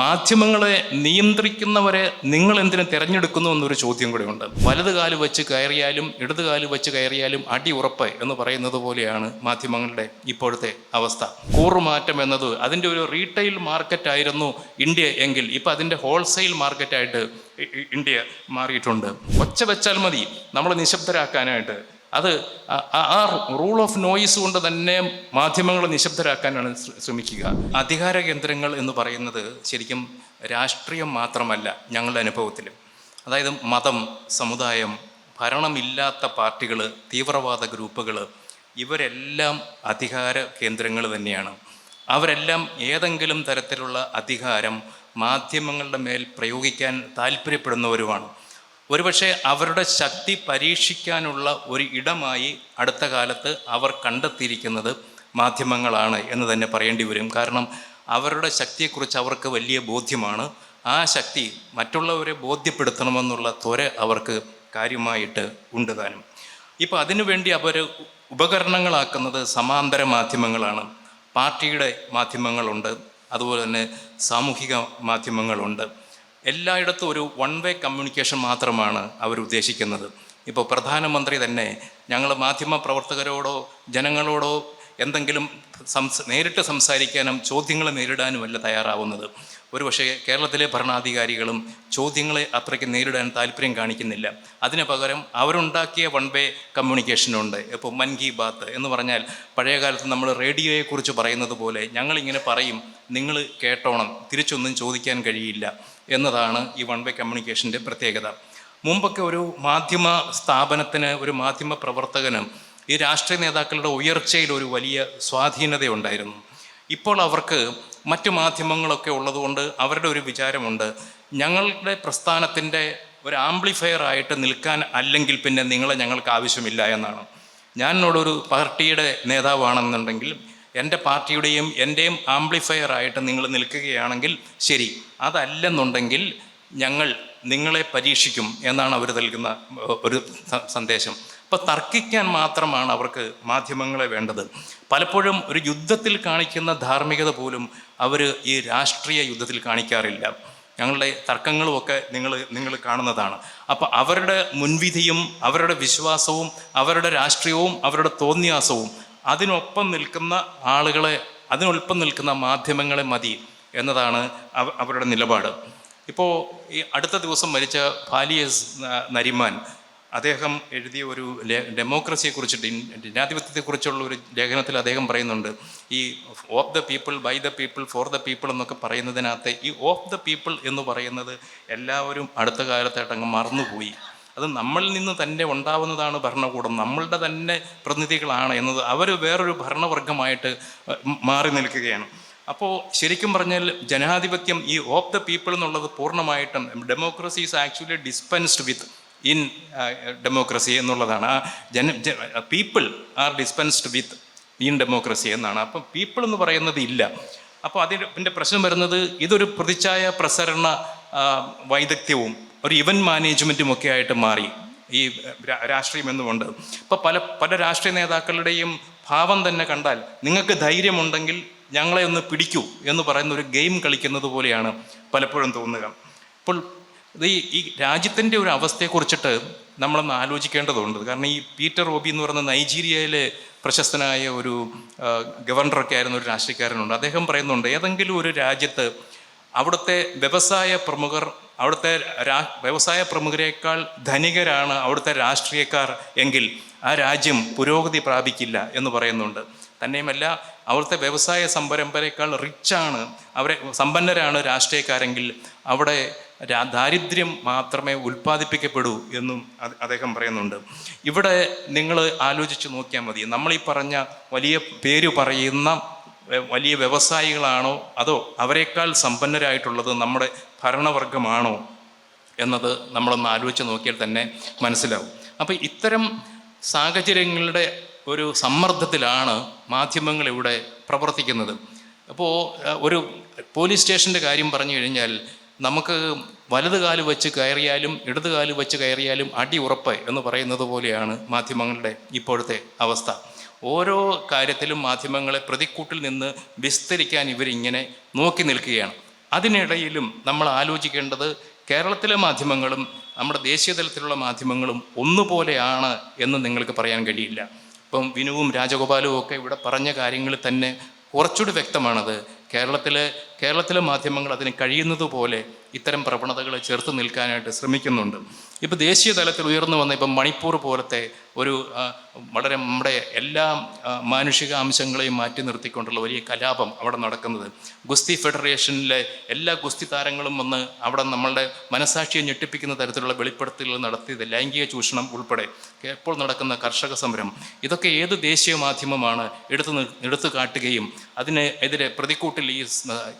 മാധ്യമങ്ങളെ നിയന്ത്രിക്കുന്നവരെ നിങ്ങൾ എന്തിനു തിരഞ്ഞെടുക്കുന്നു എന്നൊരു ചോദ്യം കൂടെയുണ്ട് വലത് കാൽ വെച്ച് കയറിയാലും ഇടത് കാൽ വെച്ച് കയറിയാലും അടി ഉറപ്പ് എന്ന് പറയുന്നത് പോലെയാണ് മാധ്യമങ്ങളുടെ ഇപ്പോഴത്തെ അവസ്ഥ. കൂറുമാറ്റം എന്നത് അതിന്റെ ഒരു റീറ്റെയിൽ മാർക്കറ്റ് ആയിരുന്നു ഇന്ത്യ എങ്കിൽ ഇപ്പം അതിന്റെ ഹോൾസെയിൽ മാർക്കറ്റായിട്ട് ഇന്ത്യ മാറിയിട്ടുണ്ട്. ഒച്ച വെച്ചാൽ മതി. നമ്മൾ നിശബ്ദരാക്കാനായിട്ട്. അത് ആ- റൂൾ ഓഫ് നോയിസ് കൊണ്ട് തന്നെ മാധ്യമങ്ങൾ നിശബ്ദരാക്കാനാണ് ശ്രമിക്കുക. അധികാര കേന്ദ്രങ്ങൾ എന്ന് പറയുന്നത് ശരിക്കും രാഷ്ട്രീയം മാത്രമല്ല ഞങ്ങളുടെ അനുഭവത്തിൽ അതായത് മതം സമുദായം ഭരണമില്ലാത്ത പാർട്ടികൾ തീവ്രവാദ ഗ്രൂപ്പുകൾ ഇവരെല്ലാം അധികാര കേന്ദ്രങ്ങൾ തന്നെയാണ്. അവരെല്ലാം ഏതെങ്കിലും തരത്തിലുള്ള അധികാരം മാധ്യമങ്ങളുടെ മേൽ പ്രയോഗിക്കാൻ താല്പര്യപ്പെടുന്നവരുമാണ്. ഒരുപക്ഷെ അവരുടെ ശക്തി പരീക്ഷിക്കാനുള്ള ഒരു ഇടമായി അടുത്ത കാലത്ത് അവർ കണ്ടെത്തിയിരിക്കുന്നത് മാധ്യമങ്ങളാണ് എന്ന് തന്നെ പറയേണ്ടി വരും. കാരണം അവരുടെ ശക്തിയെക്കുറിച്ച് അവർക്ക് വലിയ ബോധ്യമാണ്. ആ ശക്തി മറ്റുള്ളവരെ ബോധ്യപ്പെടുത്തണമെന്നുള്ള ത്വര അവർക്ക് കാര്യമായിട്ട് ഉണ്ട് താനും. ഇപ്പോൾ അതിനുവേണ്ടി അവർ ഉപകരണങ്ങളാക്കുന്നത് സമാന്തര മാധ്യമങ്ങളാണ്. പാർട്ടിയുടെ മാധ്യമങ്ങളുണ്ട്. അതുപോലെ തന്നെ സാമൂഹിക മാധ്യമങ്ങളുണ്ട്. എല്ലായിടത്തും ഒരു വൺ വേ കമ്മ്യൂണിക്കേഷൻ മാത്രമാണ് അവരുദ്ദേശിക്കുന്നത് ഇപ്പോൾ പ്രധാനമന്ത്രി തന്നെ ഞങ്ങൾ മാധ്യമ പ്രവർത്തകരോടോ ജനങ്ങളോടോ എന്തെങ്കിലും സംസ നേരിട്ട് സംസാരിക്കാനും ചോദ്യങ്ങൾ നേരിടാനുമല്ല തയ്യാറാവുന്നത്. ഒരുപക്ഷെ കേരളത്തിലെ ഭരണാധികാരികളും ചോദ്യങ്ങളെ അത്രയ്ക്ക് നേരിടാൻ താല്പര്യം കാണിക്കുന്നില്ല. അതിന് പകരം അവരുണ്ടാക്കിയ വൺ വേ കമ്മ്യൂണിക്കേഷനുണ്ട് ഇപ്പോൾ മൻ കി ബാത്ത് എന്ന് പറഞ്ഞാൽ പഴയ കാലത്ത് നമ്മൾ റേഡിയോയെക്കുറിച്ച് പറയുന്നത് പോലെ ഞങ്ങളിങ്ങനെ പറയും നിങ്ങൾ കേട്ടോണം തിരിച്ചൊന്നും ചോദിക്കാൻ കഴിയില്ല എന്നതാണ് ഈ വൺ വേ കമ്മ്യൂണിക്കേഷന്റെ പ്രത്യേകത. മുമ്പൊക്കെ ഒരു മാധ്യമ സ്ഥാപനത്തിന് ഒരു മാധ്യമ പ്രവർത്തകന് ഈ രാഷ്ട്രീയ നേതാക്കളുടെ ഉയർച്ചയിൽ ഒരു വലിയ സ്വാധീനതയുണ്ടായിരുന്നു. ഇപ്പോൾ അവർക്ക് മറ്റു മാധ്യമങ്ങളൊക്കെ ഉള്ളതുകൊണ്ട് അവരുടെ ഒരു വിചാരമുണ്ട്. ഞങ്ങളുടെ പ്രസ്ഥാനത്തിന്റെ ഒരു ആംപ്ലിഫയർ ആയിട്ട് നിൽക്കാൻ അല്ലെങ്കിൽ പിന്നെ നിങ്ങളെ ഞങ്ങൾക്ക് ആവശ്യമില്ല എന്നാണ്. ഞാൻ ഒരു പാർട്ടിയുടെ നേതാവാണെന്നുണ്ടെങ്കിൽ എന്റെ പാർട്ടിയുടെയും എന്റെയും ആംപ്ലിഫയർ ആയിട്ട് നിങ്ങൾ നിൽക്കുകയാണെങ്കിൽ ശരി. അതല്ലെന്നുണ്ടെങ്കിൽ ഞങ്ങൾ നിങ്ങളെ പരീക്ഷിക്കും എന്നാണ് അവർ നൽകുന്ന ഒരു സന്ദേശം. അപ്പോൾ തർക്കിക്കാൻ മാത്രമാണ് അവർക്ക് മാധ്യമങ്ങളെ വേണ്ടത്. പലപ്പോഴും ഒരു യുദ്ധത്തിൽ കാണിക്കുന്ന ധാർമ്മികത പോലും അവർ ഈ രാഷ്ട്രീയ യുദ്ധത്തിൽ കാണിക്കാറില്ല. ഞങ്ങളുടെ തർക്കങ്ങളുമൊക്കെ നിങ്ങൾ നിങ്ങൾ കാണുന്നതാണ്. അപ്പോൾ അവരുടെ മുൻവിധിയും അവരുടെ വിശ്വാസവും അവരുടെ രാഷ്ട്രീയവും അവരുടെ തോന്നിയാസവും അതിനൊപ്പം നിൽക്കുന്ന ആളുകളെ അതിനൊപ്പം നിൽക്കുന്ന മാധ്യമങ്ങളെ മതി എന്നതാണ് അവ- അവരുടെ നിലപാട്. ഇപ്പോൾ ഈ അടുത്ത ദിവസം മരിച്ച ഫാലിയസ് നരിമാൻ അദ്ദേഹം എഴുതിയ ഒരു ഡെമോക്രസിയെക്കുറിച്ചിട്ട് ജനാധിപത്യത്തെക്കുറിച്ചുള്ള ഒരു ലേഖനത്തിൽ അദ്ദേഹം പറയുന്നുണ്ട്. ഈ of the people by the people for the people എന്നൊക്കെ പറയുന്നതിനകത്ത് ഈ ഓഫ് ദ പീപ്പിൾ എന്ന് പറയുന്നത് എല്ലാവരും അടുത്ത കാലത്തായിട്ട് അങ്ങ് മറന്നുപോയി. അത് നമ്മളിൽ നിന്ന് തന്നെ ഉണ്ടാവുന്നതാണ് ഭരണകൂടം. നമ്മളുടെ തന്നെ പ്രതിനിധികളാണ് എന്നത് അവർ വേറൊരു ഭരണവർഗമായിട്ട് മാറി നിൽക്കുകയാണ്. അപ്പോൾ ശരിക്കും പറഞ്ഞാൽ ജനാധിപത്യം ഈ ഓഫ് ദ പീപ്പിൾ എന്നുള്ളത് പൂർണമായിട്ടും democracy is actually dispensed with in democracy എന്നുള്ളതാണ്. ആ ജന people are dispensed with in democracy എന്നാണ്. അപ്പം പീപ്പിൾ എന്ന് പറയുന്നത് ഇല്ല. അപ്പോൾ അതിന്റെ പ്രശ്നം വരുന്നത് ഇതൊരു പ്രതിച്ഛായ പ്രസരണ വൈദഗ്ധ്യവും ഒരു ഇവൻ മാനേജ്മെന്റും ഒക്കെ ആയിട്ട് മാറി. ഈ രാഷ്ട്രീയം എന്നുമുണ്ട് ഇപ്പോൾ പല പല രാഷ്ട്രീയ നേതാക്കളുടെയും ഭാവം തന്നെ കണ്ടാൽ നിങ്ങൾക്ക് ധൈര്യമുണ്ടെങ്കിൽ ഞങ്ങളെ ഒന്ന് പിടിക്കൂ എന്ന് പറയുന്ന ഒരു ഗെയിം കളിക്കുന്നത് പോലെയാണ് പലപ്പോഴും തോന്നുക. ഇപ്പോൾ ഇത് ഈ രാജ്യത്തിന്റെ ഒരു അവസ്ഥയെക്കുറിച്ചിട്ട് നമ്മളൊന്ന് ആലോചിക്കേണ്ടതുണ്ട്. കാരണം ഈ പീറ്റർ റോബി എന്ന് പറയുന്ന നൈജീരിയയിലെ പ്രശസ്തനായ ഒരു ഗവർണറൊക്കെ ആയിരുന്ന ഒരു രാഷ്ട്രീയക്കാരനുണ്ട്. അദ്ദേഹം പറയുന്നുണ്ട് ഏതെങ്കിലും ഒരു രാജ്യത്ത് അവിടുത്തെ വ്യവസായ പ്രമുഖർ അവിടുത്തെ വ്യവസായ പ്രമുഖരേക്കാൾ ധനികരാണ് അവിടുത്തെ രാഷ്ട്രീയക്കാർ എങ്കിൽ ആ രാജ്യം പുരോഗതി പ്രാപിക്കില്ല എന്ന് പറയുന്നുണ്ട്. തന്നെയുമല്ല അവിടുത്തെ വ്യവസായ സംരംഭരേക്കാൾ റിച്ചാണ് അവരെ സമ്പന്നരാണ് രാഷ്ട്രീയക്കാരെങ്കിൽ അവിടെ ദാരിദ്ര്യം മാത്രമേ ഉൽപ്പാദിപ്പിക്കപ്പെടൂ എന്നും അദ്ദേഹം പറയുന്നുണ്ട്. ഇവിടെ നിങ്ങൾ ആലോചിച്ച് നോക്കിയാൽ മതി. നമ്മളീ പറഞ്ഞ വലിയ പേര് പറയുന്ന വലിയ വ്യവസായികളാണോ അതോ അവരെക്കാൾ സമ്പന്നരായിട്ടുള്ളത് നമ്മുടെ ഭരണവർഗമാണോ എന്നത് നമ്മളൊന്ന് ആലോചിച്ച് നോക്കിയാൽ തന്നെ മനസ്സിലാവും. അപ്പോൾ ഇത്തരം സാഹചര്യങ്ങളുടെ ഒരു സമ്മർദ്ദത്തിലാണ് മാധ്യമങ്ങൾ ഇവിടെ പ്രവർത്തിക്കുന്നത്. അപ്പോൾ ഒരു പോലീസ് സ്റ്റേഷന്റെ കാര്യം പറഞ്ഞു കഴിഞ്ഞാൽ നമുക്ക് വലത് കാൽ വെച്ച് കയറിയാലും ഇടത് കാൽ വെച്ച് കയറിയാലും അടി ഉറപ്പ് എന്ന് പറയുന്നത് പോലെയാണ് മാധ്യമങ്ങളുടെ ഇപ്പോഴത്തെ അവസ്ഥ. ഓരോ കാര്യത്തിലും മാധ്യമങ്ങളെ പ്രതിക്കൂട്ടിൽ നിന്ന് വിസ്തരിക്കാൻ ഇവരിങ്ങനെ നോക്കി നിൽക്കുകയാണ്. അതിനിടയിലും നമ്മൾ ആലോചിക്കേണ്ടത് കേരളത്തിലെ മാധ്യമങ്ങളും നമ്മുടെ ദേശീയ തലത്തിലുള്ള മാധ്യമങ്ങളും ഒന്നുപോലെയാണ് എന്ന് നിങ്ങൾക്ക് പറയാൻ കഴിയില്ല. ഇപ്പം വിനുവും രാജഗോപാലും ഒക്കെ ഇവിടെ പറഞ്ഞ കാര്യങ്ങളിൽ തന്നെ കുറച്ചുകൂടി വ്യക്തമാണത്. കേരളത്തിലെ കേരളത്തിലെ മാധ്യമങ്ങൾ അതിന് കഴിയുന്നതുപോലെ ഇത്തരം പ്രവണതകളെ ചെറുത്ത് നിൽക്കാനായിട്ട് ശ്രമിക്കുന്നുണ്ട്. ഇപ്പോൾ ദേശീയ തലത്തിൽ ഉയർന്നു വന്ന ഇപ്പം മണിപ്പൂർ പോലത്തെ ഒരു വളരെ നമ്മുടെ എല്ലാ മാനുഷിക അംശങ്ങളെയും മാറ്റി നിർത്തിക്കൊണ്ടുള്ള വലിയ കലാപം അവിടെ നടക്കുന്നത്. ഗുസ്തി ഫെഡറേഷനിലെ എല്ലാ ഗുസ്തി താരങ്ങളും വന്ന് അവിടെ നമ്മളുടെ മനസാക്ഷിയെ ഞെട്ടിപ്പിക്കുന്ന തരത്തിലുള്ള വെളിപ്പെടുത്തലുകൾ നടത്തിയത് ലൈംഗിക ചൂഷണം ഉൾപ്പെടെ. ഇപ്പോൾ നടക്കുന്ന കർഷക സമരം. ഇതൊക്കെ ഏത് ദേശീയ മാധ്യമമാണ് എടുത്തു എടുത്തു കാട്ടുകയും അതിനെതിരെ പ്രതിക്കൂട്ടിൽ ഈ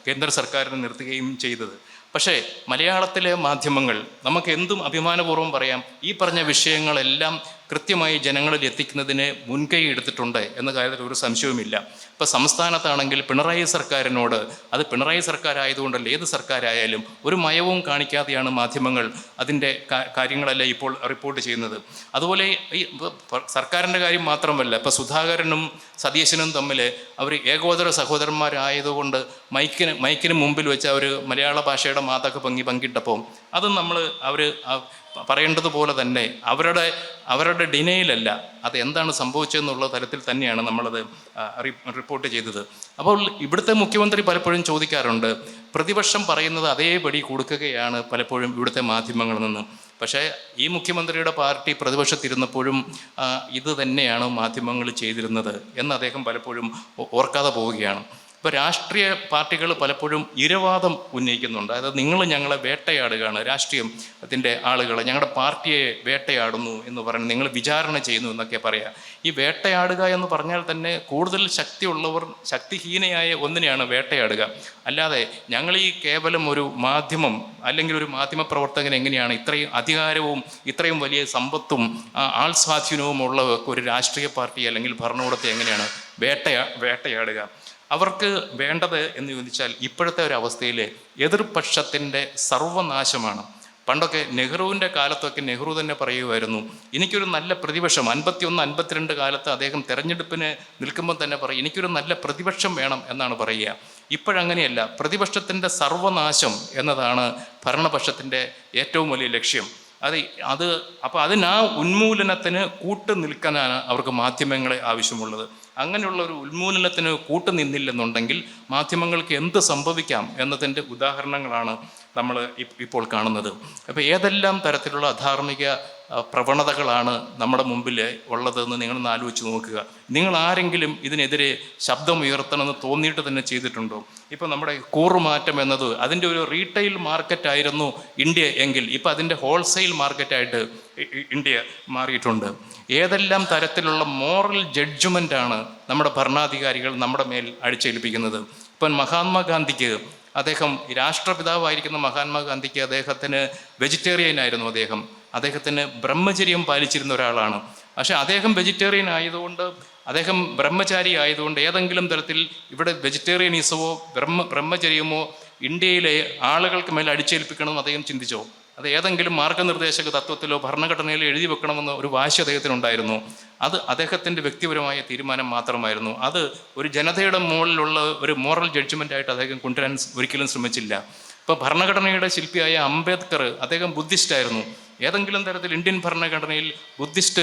കേന്ദ്ര സർക്കാരിനെ നിർത്തുകയും ചെയ്തത്. പക്ഷേ മലയാളത്തിലെ മാധ്യമങ്ങൾ നമുക്ക് എന്തും അഭിമാനപൂർവം പറയാം. ഈ പറഞ്ഞ വിഷയങ്ങളെല്ലാം കൃത്യമായി ജനങ്ങളിൽ എത്തിക്കുന്നതിന് മുൻകൈ എടുത്തിട്ടുണ്ട് എന്ന കാര്യത്തിൽ ഒരു സംശയവുമില്ല. ഇപ്പോൾ സംസ്ഥാനത്താണെങ്കിൽ പിണറായി സർക്കാരിനോട് അത് പിണറായി സർക്കാരായതുകൊണ്ടല്ല ഏത് സർക്കാരായാലും ഒരു മയവും കാണിക്കാതെയാണ് മാധ്യമങ്ങൾ അതിന്റെ കാര്യങ്ങളെല്ലാം ഇപ്പോൾ റിപ്പോർട്ട് ചെയ്യുന്നത്. അതുപോലെ ഈ ഇപ്പൊ സർക്കാരിന്റെ കാര്യം മാത്രമല്ല ഇപ്പോൾ സുധാകരനും സതീശനും തമ്മിൽ അവർ ഏകോദര സഹോദരന്മാരായതുകൊണ്ട് മൈക്കിന് മൈക്കിന് മുമ്പിൽ വെച്ച് അവർ മലയാള ഭാഷയുടെ മാതൊക്കെ പങ്കി പങ്കിട്ടപ്പോൾ അത് നമ്മൾ അവർ പറയേണ്ടതുപോലെ തന്നെ അവരുടെ അവരുടെ ഡിനയിലല്ല അത് എന്താണ് സംഭവിച്ചതെന്നുള്ള തരത്തിൽ തന്നെയാണ് നമ്മളത് റിപ്പോർട്ട് ചെയ്തത്. അപ്പോൾ ഇവിടുത്തെ മുഖ്യമന്ത്രി പലപ്പോഴും ചോദിക്കാറുണ്ട് പ്രതിപക്ഷം പറയുന്നത് അതേപടി കൊടുക്കുകയാണ് പലപ്പോഴും ഇവിടുത്തെ മാധ്യമങ്ങളിൽ നിന്ന്. പക്ഷേ ഈ മുഖ്യമന്ത്രിയുടെ പാർട്ടി പ്രതിപക്ഷത്തിരുന്നപ്പോഴും ഇത് തന്നെയാണ് മാധ്യമങ്ങൾ ചെയ്തിരുന്നത് എന്ന് അദ്ദേഹം പലപ്പോഴും ഓർക്കാതെ പോവുകയാണ്. ഇപ്പോൾ രാഷ്ട്രീയ പാർട്ടികൾ പലപ്പോഴും ഇരവാദം ഉന്നയിക്കുന്നുണ്ട്. അതായത് നിങ്ങൾ ഞങ്ങളെ വേട്ടയാടുകയാണ് രാഷ്ട്രീയം അതിന്റെ ആളുകളെ ഞങ്ങളുടെ പാർട്ടിയെ വേട്ടയാടുന്നു എന്ന് പറഞ്ഞ് നിങ്ങൾ വിചാരണ ചെയ്യുന്നു എന്നൊക്കെ പറയാം. ഈ വേട്ടയാടുക എന്ന് പറഞ്ഞാൽ തന്നെ കൂടുതൽ ശക്തിയുള്ളവർ ശക്തിഹീനയായ ഒന്നിനെയാണ് വേട്ടയാടുക. അല്ലാതെ ഞങ്ങൾ ഈ കേവലം ഒരു മാധ്യമം അല്ലെങ്കിൽ ഒരു മാധ്യമ പ്രവർത്തകൻ എങ്ങനെയാണ് ഇത്രയും അധികാരവും ഇത്രയും വലിയ സമ്പത്തും ആൾ സ്വാധീനവും ഉള്ള ഒരു രാഷ്ട്രീയ പാർട്ടി അല്ലെങ്കിൽ ഭരണകൂടത്തെ എങ്ങനെയാണ് വേട്ടയാ വേട്ടയാടുക? അവർക്ക് വേണ്ടത് എന്ന് ചോദിച്ചാൽ ഇപ്പോഴത്തെ ഒരു അവസ്ഥയിൽ എതിർപക്ഷത്തിന്റെ സർവനാശമാണ്. പണ്ടൊക്കെ നെഹ്റുവിന്റെ കാലത്തൊക്കെ നെഹ്റു തന്നെ പറയുമായിരുന്നു എനിക്കൊരു നല്ല പ്രതിപക്ഷം അൻപത്തിയൊന്ന് അൻപത്തിരണ്ട് കാലത്ത് അദ്ദേഹം തെരഞ്ഞെടുപ്പിന് നിൽക്കുമ്പോൾ തന്നെ പറയും എനിക്കൊരു നല്ല പ്രതിപക്ഷം വേണം എന്നാണ് പറയുക. ഇപ്പോഴങ്ങനെയല്ല പ്രതിപക്ഷത്തിന്റെ സർവനാശം എന്നതാണ് ഭരണപക്ഷത്തിന്റെ ഏറ്റവും വലിയ ലക്ഷ്യം. അത് അത് അപ്പോൾ അതിനാ ഉന്മൂലനത്തിന് കൂട്ടു നിൽക്കാനാണ് അവർക്ക് മാധ്യമങ്ങളെ ആവശ്യമുള്ളത്. അങ്ങനെയുള്ള ഒരു ഉന്മൂലനത്തിന് കൂട്ടുനിന്നില്ലെന്നുണ്ടെങ്കിൽ മാധ്യമങ്ങൾക്ക് എന്ത് സംഭവിക്കാം എന്നതിന്റെ ഉദാഹരണങ്ങളാണ് നമ്മൾ ഇപ്പോൾ കാണുന്നത്. അപ്പോൾ ഏതെല്ലാം തരത്തിലുള്ള അധാർമിക പ്രവണതകളാണ് നമ്മുടെ മുമ്പിൽ ഉള്ളതെന്ന് നിങ്ങളൊന്ന് ആലോചിച്ച് നോക്കുക. നിങ്ങൾ ആരെങ്കിലും ഇതിനെതിരെ ശബ്ദം ഉയർത്തണമെന്ന് തോന്നിയിട്ട് തന്നെ ചെയ്തിട്ടുണ്ടോ? ഇപ്പോൾ നമ്മുടെ കൂറുമാറ്റം എന്നത് അതിന്റെ ഒരു റീറ്റെയിൽ മാർക്കറ്റ് ആയിരുന്നു ഇന്ത്യ എങ്കിൽ ഇപ്പോൾ അതിന്റെ ഹോൾസെയിൽ മാർക്കറ്റായിട്ട് ഇന്ത്യ മാറിയിട്ടുണ്ട്. ഏതെല്ലാം തരത്തിലുള്ള മോറൽ ജഡ്ജ്മെന്റാണ് നമ്മുടെ ഭരണാധികാരികൾ നമ്മുടെ മേൽ അടിച്ചേൽപ്പിക്കുന്നത്? ഇപ്പം മഹാത്മാഗാന്ധിക്ക് അദ്ദേഹം രാഷ്ട്രപിതാവായിരിക്കുന്ന മഹാത്മാഗാന്ധിക്ക് അദ്ദേഹത്തിന് വെജിറ്റേറിയൻ ആയിരുന്നു അദ്ദേഹം. അദ്ദേഹത്തിന് ബ്രഹ്മചര്യം പാലിച്ചിരുന്ന ഒരാളാണ്. പക്ഷേ അദ്ദേഹം വെജിറ്റേറിയൻ ആയതുകൊണ്ട് അദ്ദേഹം ബ്രഹ്മചാരി ആയതുകൊണ്ട് ഏതെങ്കിലും തരത്തിൽ ഇവിടെ വെജിറ്റേറിയനിസമോ ബ്രഹ്മ ബ്രഹ്മചര്യമോ ഇന്ത്യയിലെ ആളുകൾക്ക് മേൽ അടിച്ചേൽപ്പിക്കണമെന്ന് അദ്ദേഹം ചിന്തിച്ചോ? അത് ഏതെങ്കിലും മാർഗനിർദ്ദേശക തത്വത്തിലോ ഭരണഘടനയിലോ എഴുതി വെക്കണമെന്ന് ഒരു വാശി അദ്ദേഹത്തിനുണ്ടായിരുന്നു. അത് അദ്ദേഹത്തിന്റെ വ്യക്തിപരമായ തീരുമാനം മാത്രമായിരുന്നു. അത് ഒരു ജനതയുടെ മുകളിലുള്ള ഒരു മോറൽ ജഡ്ജ്മെന്റ് ആയിട്ട് അദ്ദേഹം കൊണ്ടുവരാൻ ഒരിക്കലും ശ്രമിച്ചില്ല. ഇപ്പോൾ ഭരണഘടനയുടെ ശില്പിയായ അംബേദ്കർ അദ്ദേഹം ബുദ്ധിസ്റ്റായിരുന്നു. ഏതെങ്കിലും തരത്തിൽ ഇന്ത്യൻ ഭരണഘടനയിൽ ബുദ്ധിസ്റ്റ്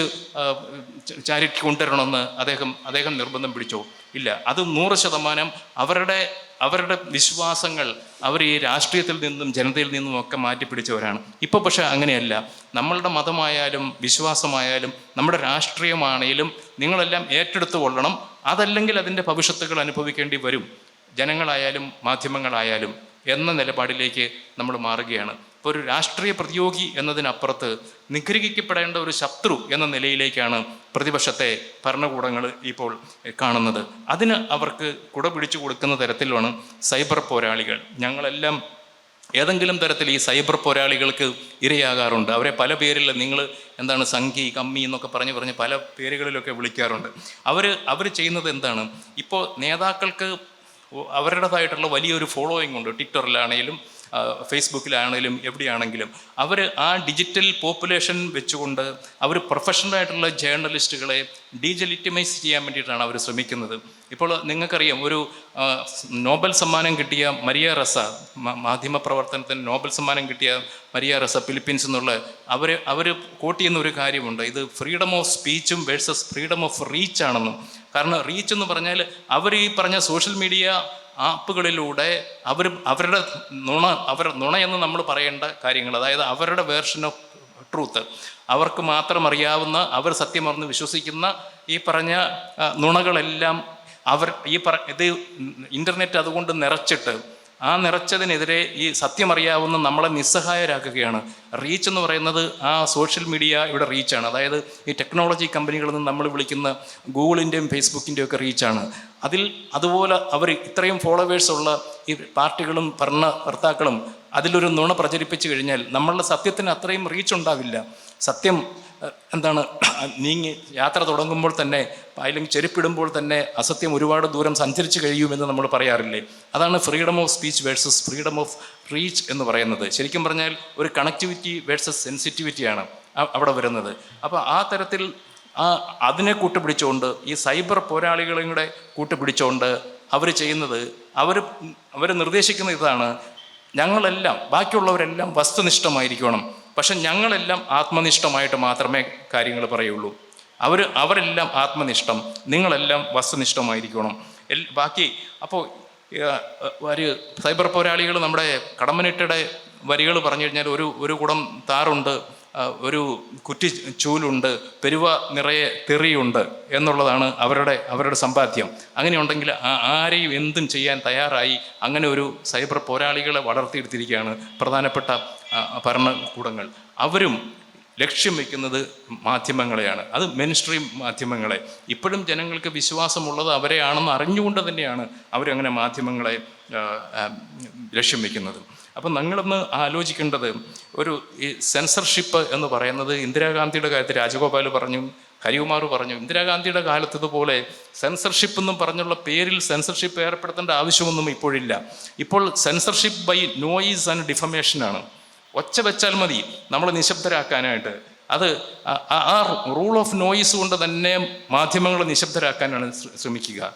ചാരിറ്റി കൊണ്ടുവരണമെന്ന് അദ്ദേഹം അദ്ദേഹം നിർബന്ധം പിടിച്ചോ. ഇല്ല അത് നൂറ് ശതമാനം അവരുടെ അവരുടെ വിശ്വാസങ്ങൾ അവർ ഈ രാഷ്ട്രീയത്തിൽ നിന്നും ജനതയിൽ നിന്നും ഒക്കെ മാറ്റിപ്പിടിച്ചവരാണ് ഇപ്പോൾ പക്ഷേ അങ്ങനെയല്ല. നമ്മളുടെ മതമായാലും വിശ്വാസമായാലും നമ്മുടെ രാഷ്ട്രീയമാണേലും നിങ്ങളെല്ലാം ഏറ്റെടുത്തു കൊള്ളണം അതല്ലെങ്കിൽ അതിന്റെ ഭവിഷ്യത്തുകൾ അനുഭവിക്കേണ്ടി വരും. ജനങ്ങളായാലും മാധ്യമങ്ങളായാലും എന്ന നിലപാടിലേക്ക് നമ്മൾ മാറുകയാണ്. ഇപ്പോൾ ഒരു രാഷ്ട്രീയ പ്രതിയോഗി എന്നതിനപ്പുറത്ത് നിഗ്രഹിക്കപ്പെടേണ്ട ഒരു ശത്രു എന്ന നിലയിലേക്കാണ് പ്രതിപക്ഷത്തെ ഭരണകൂടങ്ങൾ ഇപ്പോൾ കാണുന്നത്. അതിന് അവർക്ക് കുട പിടിച്ചു കൊടുക്കുന്ന തരത്തിലാണ് സൈബർ പോരാളികൾ. ഞങ്ങളെല്ലാം ഏതെങ്കിലും തരത്തിൽ ഈ സൈബർ പോരാളികൾക്ക് ഇരയാകാറുണ്ട്. അവരെ പല പേരിൽ നിങ്ങൾ എന്താണ് സംഘി കമ്മി എന്നൊക്കെ പറഞ്ഞ് പറഞ്ഞ് പല പേരുകളിലൊക്കെ വിളിക്കാറുണ്ട്. അവർ അവർ ചെയ്യുന്നത് എന്താണ്? ഇപ്പോൾ നേതാക്കൾക്ക് അവരുടേതായിട്ടുള്ള വലിയൊരു ഫോളോയിങ് ഉണ്ട്. ട്വിറ്ററിലാണെങ്കിലും ഫേസ്ബുക്കിലാണെങ്കിലും എവിടെയാണെങ്കിലും അവർ ആ ഡിജിറ്റൽ പോപ്പുലേഷൻ വെച്ചുകൊണ്ട് അവർ പ്രൊഫഷണലായിട്ടുള്ള ജേർണലിസ്റ്റുകളെ ഡീജലിറ്റിമൈസ് ചെയ്യാൻ വേണ്ടിയിട്ടാണ് അവർ ശ്രമിക്കുന്നത്. ഇപ്പോൾ നിങ്ങൾക്കറിയാം ഒരു നോബൽ സമ്മാനം കിട്ടിയ മരിയ റസ മാധ്യമ പ്രവർത്തനത്തിന് നോബൽ സമ്മാനം കിട്ടിയ മരിയ റസ ഫിലിപ്പീൻസ് എന്നുള്ള അവർ അവർ കോട്ട് ചെയ്യുന്ന ഒരു കാര്യമുണ്ട്. ഇത് ഫ്രീഡം ഓഫ് സ്പീച്ചും വേഴ്സസ് ഫ്രീഡം ഓഫ് റീച്ച് ആണെന്നും. കാരണം റീച്ച് എന്ന് പറഞ്ഞാൽ അവർ ഈ പറഞ്ഞ സോഷ്യൽ മീഡിയ ആപ്പുകളിലൂടെ അവർ അവരുടെ നുണ അവർ നുണയെന്ന് നമ്മൾ പറയേണ്ട കാര്യങ്ങൾ അതായത് അവരുടെ വേർഷൻ ഓഫ് ട്രൂത്ത് അവർക്ക് മാത്രം അറിയാവുന്ന അവർ സത്യമറിഞ്ഞ് വിശ്വസിക്കുന്ന ഈ പറഞ്ഞ നുണകളെല്ലാം അവർ ഈ പറ ഇത് ഇന്റർനെറ്റ് അതുകൊണ്ട് നിറച്ചിട്ട് ആ നിറച്ചതിനെതിരെ ഈ സത്യമറിയാവുന്ന നമ്മളെ നിസ്സഹായരാക്കുകയാണ്. റീച്ച് എന്ന് പറയുന്നത് ആ സോഷ്യൽ മീഡിയ ഇവിടെ റീച്ചാണ് അതായത് ഈ ടെക്നോളജി കമ്പനികളിൽ നിന്ന് നമ്മൾ വിളിക്കുന്ന ഗൂഗിളിന്റെയും ഫേസ്ബുക്കിന്റെയും ഒക്കെ റീച്ചാണ് അതിൽ അതുപോലെ അവർ ഇത്രയും ഫോളോവേഴ്സ് ഉള്ള ഈ പാർട്ടികളും ഭരണ ഭർത്താക്കളും അതിലൊരു നുണ പ്രചരിപ്പിച്ചു കഴിഞ്ഞാൽ നമ്മളുടെ സത്യത്തിന് അത്രയും റീച്ച് ഉണ്ടാവില്ല. സത്യം എന്താണ് നീങ്ങി യാത്ര തുടങ്ങുമ്പോൾ തന്നെ അല്ലെങ്കിൽ ചെരുപ്പിടുമ്പോൾ തന്നെ അസത്യം ഒരുപാട് ദൂരം സഞ്ചരിച്ചു കഴിയുമെന്ന് നമ്മൾ പറയാറില്ലേ? അതാണ് freedom of speech versus freedom of reach എന്ന് പറയുന്നത്. ശരിക്കും പറഞ്ഞാൽ ഒരു കണക്ടിവിറ്റി വേഴ്സസ് സെൻസിറ്റിവിറ്റിയാണ് അവിടെ വരുന്നത്. അപ്പോൾ ആ തരത്തിൽ ആ അതിനെ കൂട്ടുപിടിച്ചുകൊണ്ട് ഈ സൈബർ പോരാളികളെയും കൂടെ കൂട്ടുപിടിച്ചുകൊണ്ട് അവർ ചെയ്യുന്നത് അവർ അവർ നിർദ്ദേശിക്കുന്ന ഇതാണ് ഞങ്ങളെല്ലാം ബാക്കിയുള്ളവരെല്ലാം വസ്തുനിഷ്ഠമായിരിക്കണം. പക്ഷെ ഞങ്ങളെല്ലാം ആത്മനിഷ്ഠമായിട്ട് മാത്രമേ കാര്യങ്ങൾ പറയുള്ളൂ. അവർ അവരെല്ലാം ആത്മനിഷ്ഠം നിങ്ങളെല്ലാം വസ്തുനിഷ്ഠമായിരിക്കണം. ബാക്കി അപ്പോൾ ഒരു സൈബർ പോരാളികൾ നമ്മുടെ കടമ്പനിട്ടയുടെ വരികൾ പറഞ്ഞു കഴിഞ്ഞാൽ ഒരു ഒരു കുടം താറുണ്ട് ഒരു കുറ്റി ചൂലുണ്ട് പെരുവ നിറയെ തെറിയുണ്ട് എന്നുള്ളതാണ് അവരുടെ അവരുടെ സമ്പാദ്യം. അങ്ങനെയുണ്ടെങ്കിൽ ആരെയും എന്തും ചെയ്യാൻ തയ്യാറായി അങ്ങനെ ഒരു സൈബർ പോരാളികളെ വളർത്തിയെടുത്തിരിക്കുകയാണ് പ്രധാനപ്പെട്ട ഭരണകൂടങ്ങൾ. അവരും ലക്ഷ്യം വയ്ക്കുന്നത് മാധ്യമങ്ങളെയാണ്. അത് മെയിൻ മാധ്യമങ്ങളെ. ഇപ്പോഴും ജനങ്ങൾക്ക് വിശ്വാസമുള്ളത് അവരെയാണെന്ന് അറിഞ്ഞുകൊണ്ട് തന്നെയാണ് അവരങ്ങനെ മാധ്യമങ്ങളെ ലക്ഷ്യം വയ്ക്കുന്നത്. അപ്പം നിങ്ങളൊന്ന് ആലോചിക്കേണ്ടത് ഒരു ഈ സെൻസർഷിപ്പ് എന്ന് പറയുന്നത് ഇന്ദിരാഗാന്ധിയുടെ കാര്യത്തിൽ രാജഗോപാൽ പറഞ്ഞു ഹരികുമാർ പറഞ്ഞു ഇന്ദിരാഗാന്ധിയുടെ കാലത്ത് ഇതുപോലെ സെൻസർഷിപ്പ് എന്നും പറഞ്ഞുള്ള പേരിൽ സെൻസർഷിപ്പ് ഏർപ്പെടുത്തേണ്ട ആവശ്യമൊന്നും ഇപ്പോഴില്ല. ഇപ്പോൾ സെൻസർഷിപ്പ് ബൈ നോയിസ് ആൻഡ് ഡിഫമേഷനാണ് ഒച്ച വെച്ചാൽ മതി. നമ്മൾ നിശബ്ദരാക്കാനായിട്ട്. അത് ആ- റൂൾ ഓഫ് നോയിസ് കൊണ്ട് തന്നെ മാധ്യമങ്ങൾ നിശബ്ദരാക്കാനാണ് ശ്രമിക്കുക.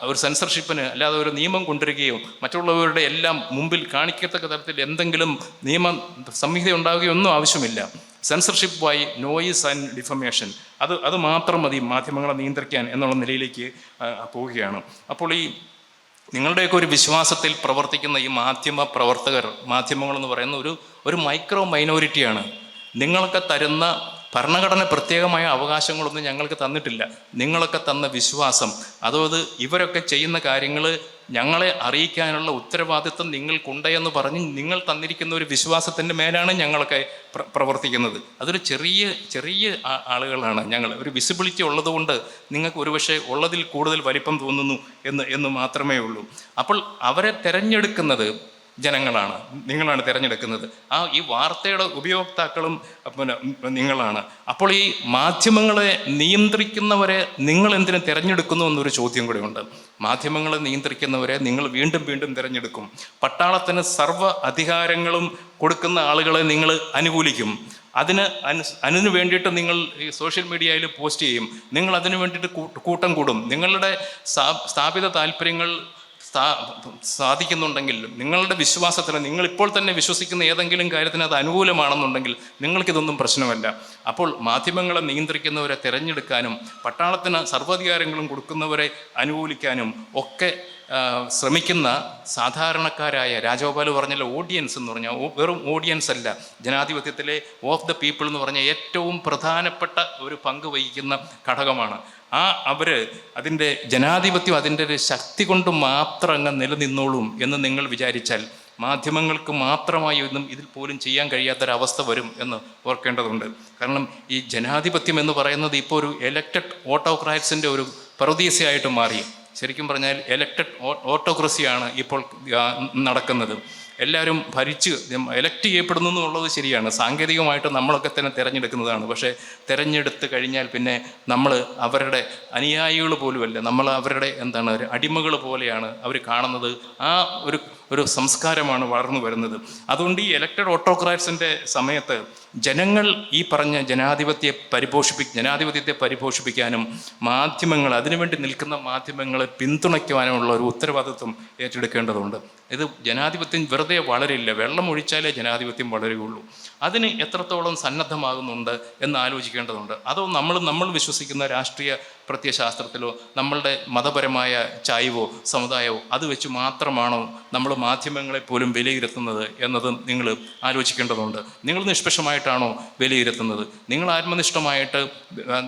ഒരു സെൻസർഷിപ്പിന് അല്ലാതെ ഒരു നിയമം കൊണ്ടുവരികയോ മറ്റുള്ളവരുടെ എല്ലാം മുമ്പിൽ കാണിക്കത്തക്ക തരത്തിൽ എന്തെങ്കിലും നിയമ സംഹിത ഉണ്ടാവുകയോ ഒന്നും ആവശ്യമില്ല. Censorship by noise and defamation അത് അത് മാത്രം മതി മാധ്യമങ്ങളെ നിയന്ത്രിക്കാൻ എന്നുള്ള നിലയിലേക്ക് പോവുകയാണ്. അപ്പോൾ ഈ നിങ്ങളുടെയൊക്കെ ഒരു വിശ്വാസത്തിൽ പ്രവർത്തിക്കുന്ന ഈ മാധ്യമ പ്രവർത്തകർ മാധ്യമങ്ങളെന്ന് പറയുന്ന ഒരു ഒരു മൈക്രോ മൈനോറിറ്റിയാണ് നിങ്ങളൊക്കെ തരുന്ന ഭരണഘടന പ്രത്യേകമായ അവകാശങ്ങളൊന്നും ഞങ്ങൾക്ക് തന്നിട്ടില്ല. നിങ്ങളൊക്കെ തന്ന വിശ്വാസം. അതായത് ഇവരൊക്കെ ചെയ്യുന്ന കാര്യങ്ങൾ ഞങ്ങളെ അറിയിക്കാനുള്ള ഉത്തരവാദിത്വം നിങ്ങൾക്കുണ്ട് എന്ന് പറഞ്ഞ് നിങ്ങൾ തന്നിരിക്കുന്ന ഒരു വിശ്വാസത്തിന്റെ മേലാണ് ഞങ്ങളൊക്കെ പ്രവർത്തിക്കുന്നത്. അതൊരു ചെറിയ ചെറിയ ആളുകളാണ് ഞങ്ങൾ. ഒരു വിസിബിലിറ്റി ഉള്ളതുകൊണ്ട് നിങ്ങൾക്ക് ഒരുപക്ഷെ ഉള്ളതിൽ കൂടുതൽ വലിപ്പം തോന്നുന്നു എന്ന് എന്ന് മാത്രമേ ഉള്ളൂ. അപ്പോൾ അവരെ തിരഞ്ഞെടുക്കുന്നത് ജനങ്ങളാണ്. നിങ്ങളാണ് തിരഞ്ഞെടുക്കുന്നത്. ആ ഈ വാർത്തയുടെ ഉപയോക്താക്കളും പിന്നെ നിങ്ങളാണ്. അപ്പോൾ ഈ മാധ്യമങ്ങളെ നിയന്ത്രിക്കുന്നവരെ നിങ്ങൾ എന്തിനു തിരഞ്ഞെടുക്കുന്നു എന്നൊരു ചോദ്യം കൂടെ ഉണ്ട്. മാധ്യമങ്ങളെ നിയന്ത്രിക്കുന്നവരെ നിങ്ങൾ വീണ്ടും വീണ്ടും തിരഞ്ഞെടുക്കും. പട്ടാളത്തിന് സർവ അധികാരങ്ങളും കൊടുക്കുന്ന ആളുകളെ നിങ്ങൾ അനുകൂലിക്കും. അതിന് അതിന് വേണ്ടിയിട്ട് നിങ്ങൾ ഈ സോഷ്യൽ മീഡിയയിൽ പോസ്റ്റ് ചെയ്യും. നിങ്ങൾ അതിനു വേണ്ടിയിട്ട് കൂട്ടം കൂടും. നിങ്ങളുടെ സ്ഥാ- സ്ഥാപിത താല്പര്യങ്ങൾ സാധിക്കുന്നുണ്ടെങ്കിൽ നിങ്ങളുടെ വിശ്വാസത്തിന് നിങ്ങൾ ഇപ്പോൾ തന്നെ വിശ്വസിക്കുന്ന ഏതെങ്കിലും കാര്യത്തിന് അത് അനുകൂലമാണെന്നുണ്ടെങ്കിൽ നിങ്ങൾക്കിതൊന്നും പ്രശ്നമല്ല. അപ്പോൾ മാധ്യമങ്ങളെ നിയന്ത്രിക്കുന്നവരെ തിരഞ്ഞെടുക്കാനും പട്ടാളത്തിന് സർവാധികാരങ്ങളും കൊടുക്കുന്നവരെ അനുകൂലിക്കാനും ഒക്കെ ശ്രമിക്കുന്ന സാധാരണക്കാരായ രാജഗോപാൽ പറഞ്ഞല്ലോ ഓഡിയൻസ് എന്ന് പറഞ്ഞാൽ വെറും ഓഡിയൻസ് അല്ല. ജനാധിപത്യത്തിലെ ഓഫ് ദ പീപ്പിൾ എന്ന് പറഞ്ഞ ഏറ്റവും പ്രധാനപ്പെട്ട ഒരു പങ്ക് വഹിക്കുന്ന ഘടകമാണ്. ആ അവർ അതിന്റെ ജനാധിപത്യം അതിന്റെ ഒരു ശക്തി കൊണ്ട് മാത്രം അങ്ങ് നിലനിന്നോളും എന്ന് നിങ്ങൾ വിചാരിച്ചാൽ മാധ്യമങ്ങൾക്ക് മാത്രമായി ഒന്നും ഇതിൽ പോലും ചെയ്യാൻ കഴിയാത്തൊരവസ്ഥ വരും എന്ന് ഓർക്കേണ്ടതുണ്ട്. കാരണം ഈ ജനാധിപത്യം എന്ന് പറയുന്നത് ഇപ്പോൾ ഒരു എലക്റ്റഡ് ഓട്ടോക്രാറ്റ്സിന്റെ ഒരു പ്രതീസയായിട്ട് മാറി. ശരിക്കും പറഞ്ഞാൽ എലക്ടഡ് ഓട്ടോക്രസിയാണ് ഇപ്പോൾ നടക്കുന്നത്. എല്ലാവരും ഭരിച്ച് എലക്ട് ചെയ്യപ്പെടുന്നു എന്നുള്ളത് ശരിയാണ്. സാങ്കേതികമായിട്ട് നമ്മളൊക്കെ തന്നെ തിരഞ്ഞെടുക്കുന്നതാണ്. പക്ഷേ തിരഞ്ഞെടുത്ത് കഴിഞ്ഞാൽ പിന്നെ നമ്മൾ അവരുടെ അനുയായികൾ പോലുമല്ല. നമ്മൾ അവരുടെ എന്താണ് അടിമകൾ പോലെയാണ് അവർ കാണുന്നത്. ആ ഒരു ഒരു സംസ്കാരമാണ് വളർന്നു വരുന്നത്. അതുകൊണ്ട് ഈ ഇലക്ടഡ് ഓട്ടോക്രാറ്റ്സിന്റെ സമയത്ത് ജനങ്ങൾ ഈ പറഞ്ഞ ജനാധിപത്യ പരിപോഷിപ്പി ജനാധിപത്യത്തെ പരിപോഷിപ്പിക്കാനും മാധ്യമങ്ങൾ അതിനുവേണ്ടി നിൽക്കുന്ന മാധ്യമങ്ങളെ പിന്തുണയ്ക്കുവാനുമുള്ള ഒരു ഉത്തരവാദിത്വം ഏറ്റെടുക്കേണ്ടതുണ്ട്. ഇത് ജനാധിപത്യം വെറുതെ വളരില്ല. വെള്ളം ഒഴിച്ചാലേ ജനാധിപത്യം വളരുകയുള്ളൂ. അതിന് എത്രത്തോളം സന്നദ്ധമാകുന്നുണ്ട് എന്ന് ആലോചിക്കേണ്ടതുണ്ട്. അതോ നമ്മൾ നമ്മൾ വിശ്വസിക്കുന്ന രാഷ്ട്രീയ പ്രത്യയശാസ്ത്രത്തിലോ നമ്മളുടെ മതപരമായ ചായ്വോ സമുദായമോ അത് വെച്ച് മാത്രമാണോ നമ്മൾ മാധ്യമങ്ങളെ പോലും വിലയിരുത്തുന്നത് എന്നതും നിങ്ങൾ ആലോചിക്കേണ്ടതുണ്ട്. നിങ്ങൾ നിഷ്പക്ഷമായിട്ടാണോ വിലയിരുത്തുന്നത് നിങ്ങൾ ആത്മനിഷ്ഠമായിട്ട്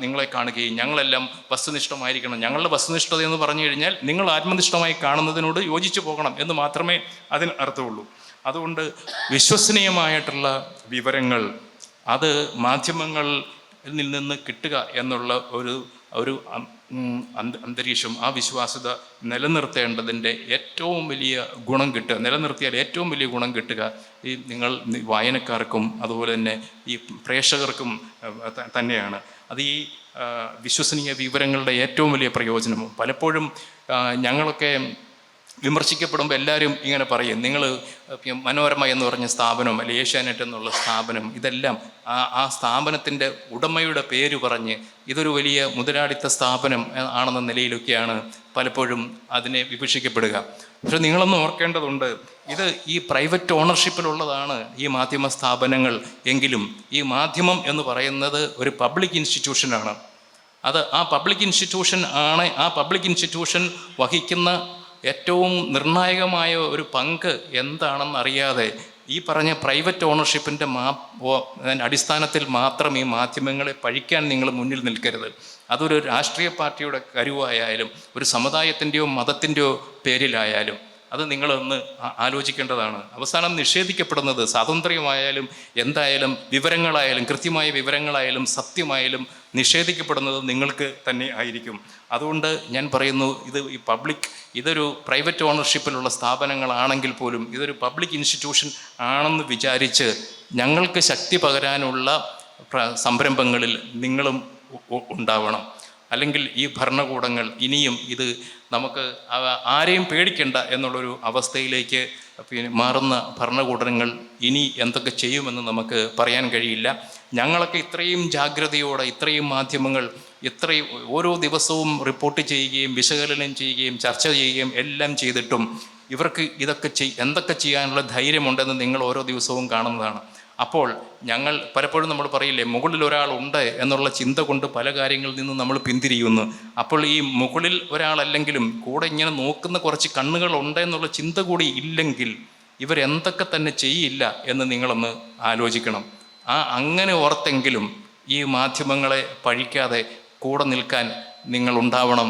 നിങ്ങളെ കാണുകയും ഞങ്ങളെല്ലാം വസ്തുനിഷ്ഠമായിരിക്കണം. ഞങ്ങളുടെ വസ്തുനിഷ്ഠത എന്ന് പറഞ്ഞു കഴിഞ്ഞാൽ നിങ്ങൾ ആത്മനിഷ്ഠമായി കാണുന്നതിനോട് യോജിച്ചു പോകണം എന്ന് മാത്രമേ അതിന് അർത്ഥമുള്ളൂ. അതുകൊണ്ട് വിശ്വസനീയമായിട്ടുള്ള വിവരങ്ങൾ അത് മാധ്യമങ്ങളിൽ നിന്ന് കിട്ടുക എന്നുള്ള ഒരു ഒരു അന്തരീക്ഷം ആ വിശ്വാസ്യത നിലനിർത്തേണ്ടതിന്റെ ഏറ്റവും വലിയ ഗുണം കിട്ടുക നിലനിർത്തിയാൽ ഏറ്റവും വലിയ ഗുണം കിട്ടുക ഈ നിങ്ങൾ വായനക്കാർക്കും അതുപോലെ തന്നെ ഈ പ്രേക്ഷകർക്കും തന്നെയാണ്. അത് ഈ വിശ്വസനീയ വിവരങ്ങളുടെ ഏറ്റവും വലിയ പ്രയോജനം പലപ്പോഴും ഞങ്ങളൊക്കെ വിമർശിക്കപ്പെടുമ്പോൾ എല്ലാവരും ഇങ്ങനെ പറയും നിങ്ങൾ മനോരമ എന്ന് പറഞ്ഞ സ്ഥാപനം അല്ലെ ഏഷ്യാനെറ്റ് എന്നുള്ള സ്ഥാപനം ഇതെല്ലാം ആ ആ സ്ഥാപനത്തിന്റെ ഉടമയുടെ പേര് പറഞ്ഞ് ഇതൊരു വലിയ മുതലാളിത്ത സ്ഥാപനം ആണെന്ന നിലയിലൊക്കെയാണ് പലപ്പോഴും അതിനെ വിഭജിക്കപ്പെടുക പക്ഷെ നിങ്ങളൊന്ന് ഓർക്കേണ്ടതുണ്ട് ഇത് ഈ പ്രൈവറ്റ് ഓണർഷിപ്പിലുള്ളതാണ് ഈ മാധ്യമ സ്ഥാപനങ്ങൾ എങ്കിലും. ഈ മാധ്യമം എന്ന് പറയുന്നത് ഒരു പബ്ലിക് ഇൻസ്റ്റിറ്റ്യൂഷനാണ്. അത് ആ പബ്ലിക് ഇൻസ്റ്റിറ്റ്യൂഷൻ ആണ് ആ പബ്ലിക് ഇൻസ്റ്റിറ്റ്യൂഷൻ വഹിക്കുന്ന ഏറ്റവും നിർണായകമായ ഒരു പങ്ക് എന്താണെന്ന് അറിയാതെ ഈ പറഞ്ഞ പ്രൈവറ്റ് ഓണർഷിപ്പിന്റെ മാ അടിസ്ഥാനത്തിൽ മാത്രം ഈ മാധ്യമങ്ങളെ പഴിക്കാൻ നിങ്ങൾ മുന്നിൽ നിൽക്കരുത്. അതൊരു രാഷ്ട്രീയ പാർട്ടിയുടെ കരുവായാലും ഒരു സമുദായത്തിന്റെയോ മതത്തിന്റെയോ പേരിലായാലും അത് നിങ്ങളൊന്ന് ആലോചിക്കേണ്ടതാണ്. അവസാനം നിഷേധിക്കപ്പെടുന്നത് സ്വാതന്ത്ര്യമായാലും എന്തായാലും വിവരങ്ങളായാലും കൃത്യമായ വിവരങ്ങളായാലും സത്യമായാലും നിഷേധിക്കപ്പെടുന്നത് നിങ്ങൾക്ക് തന്നെ ആയിരിക്കും. അതുകൊണ്ട് ഞാൻ പറയുന്നു ഇത് ഈ പബ്ലിക് ഇതൊരു പ്രൈവറ്റ് ഓണർഷിപ്പിലുള്ള സ്ഥാപനങ്ങളാണെങ്കിൽ പോലും ഇതൊരു പബ്ലിക് ഇൻസ്റ്റിറ്റ്യൂഷൻ ആണെന്ന് വിചാരിച്ച് ഞങ്ങൾക്ക് ശക്തി പകരാനുള്ള സംരംഭങ്ങളിൽ നിങ്ങളും ഉണ്ടാവണം. അല്ലെങ്കിൽ ഈ ഭരണകൂടങ്ങൾ ഇനിയും ഇത് നമുക്ക് ആരെയും പേടിക്കണ്ട എന്നുള്ളൊരു അവസ്ഥയിലേക്ക് പിന്നെ മാറുന്ന ഭരണകൂടങ്ങൾ ഇനി എന്തൊക്കെ ചെയ്യുമെന്ന് നമുക്ക് പറയാൻ കഴിയില്ല. ഞങ്ങളൊക്കെ ഇത്രയും ജാഗ്രതയോടെ ഇത്രയും മാധ്യമങ്ങൾ ഇത്രയും ഓരോ ദിവസവും റിപ്പോർട്ട് ചെയ്യുകയും വിശകലനം ചെയ്യുകയും ചർച്ച ചെയ്യുകയും എല്ലാം ചെയ്തിട്ടും ഇവർക്ക് ഇതൊക്കെ ചെയ് എന്തൊക്കെ ചെയ്യാനുള്ള ധൈര്യമുണ്ടെന്ന് നിങ്ങൾ ഓരോ ദിവസവും കാണുന്നതാണ്. അപ്പോൾ ഞങ്ങൾ പലപ്പോഴും നമ്മൾ പറയില്ലേ മുകളിൽ ഒരാളുണ്ട് എന്നുള്ള ചിന്ത കൊണ്ട് പല കാര്യങ്ങളിൽ നിന്നും നമ്മൾ പിന്തിരിയുന്നു. അപ്പോൾ ഈ മുകളിൽ ഒരാളല്ലെങ്കിലും കൂടെ ഇങ്ങനെ നോക്കുന്ന കുറച്ച് കണ്ണുകൾ ഉണ്ട് എന്നുള്ള ചിന്ത കൂടി ഇല്ലെങ്കിൽ ഇവരെന്തൊക്കെ തന്നെ ചെയ്യില്ല എന്ന് നിങ്ങളൊന്ന് ആലോചിക്കണം. ആ അങ്ങനെ ഓർത്തെങ്കിലും ഈ മാധ്യമങ്ങളെ പഴിക്കാതെ കൂടെ നിൽക്കാൻ നിങ്ങൾ ഉണ്ടാവണം